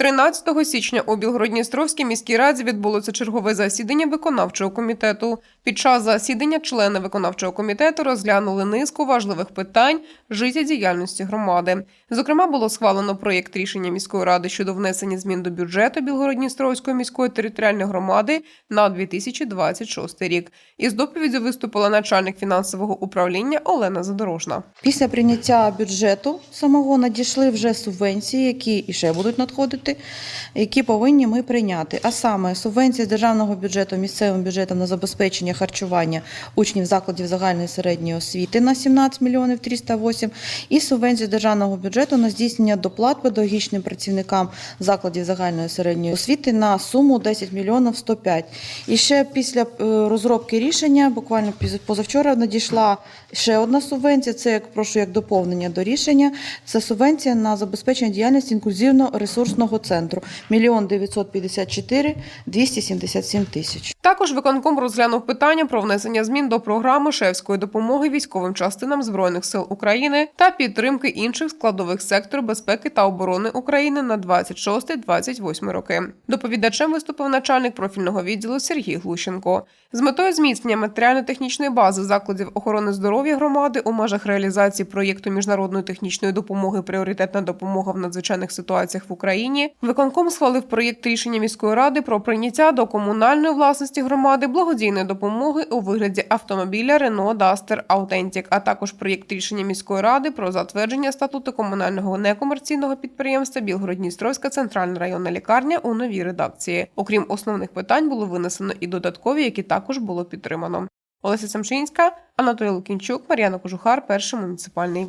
13 січня у Білгородністровській міській раді відбулося чергове засідання виконавчого комітету. Під час засідання члени виконавчого комітету розглянули низку важливих питань життєдіяльності громади. Зокрема, було схвалено проєкт рішення міської ради щодо внесення змін до бюджету Білгородністровської міської територіальної громади на 2026 рік. Із доповіддю виступила начальник фінансового управління Олена Задорожна. Після прийняття бюджету самого надійшли вже субвенції, які і ще будуть надходити, які повинні ми прийняти. А саме субвенція з державного бюджету місцевим бюджетом на забезпечення харчування учнів закладів загальної середньої освіти на 17 мільйонів 308 і субвенція з державного бюджету на здійснення доплат педагогічним працівникам закладів загальної середньої освіти на суму 10 мільйонів 105. І ще після е, розробки рішення, буквально позавчора надійшла ще одна субвенція. Це як прошу як доповнення до рішення. Це субвенція на забезпечення діяльності інклюзивно-ресурсного центру. Мільйон 954 277 тисяч. Також виконком розглянув питання про внесення змін до програми шефської допомоги військовим частинам збройних сил України та підтримки інших складових сектору безпеки та оборони України на 26-28 роки. Доповідачем виступив начальник профільного відділу Сергій Глущенко. З метою зміцнення матеріально-технічної бази закладів охорони здоров'я громади у межах реалізації проєкту міжнародної технічної допомоги пріоритетна допомога в надзвичайних ситуаціях в Україні. Виконком схвалив проєкт рішення міської ради про прийняття до комунальної власності громади благодійної допомоги у вигляді автомобіля Renault Duster Authentic, а також проєкт рішення міської ради про затвердження статуту комунального некомерційного підприємства Білгород-Дністровська центральна районна лікарня у новій редакції. Окрім основних питань, було винесено і додаткові, які також було підтримано. Олеся Самшинська, Анатолій Лукінчук, Мар'яна Кожухар, перший муніципальний.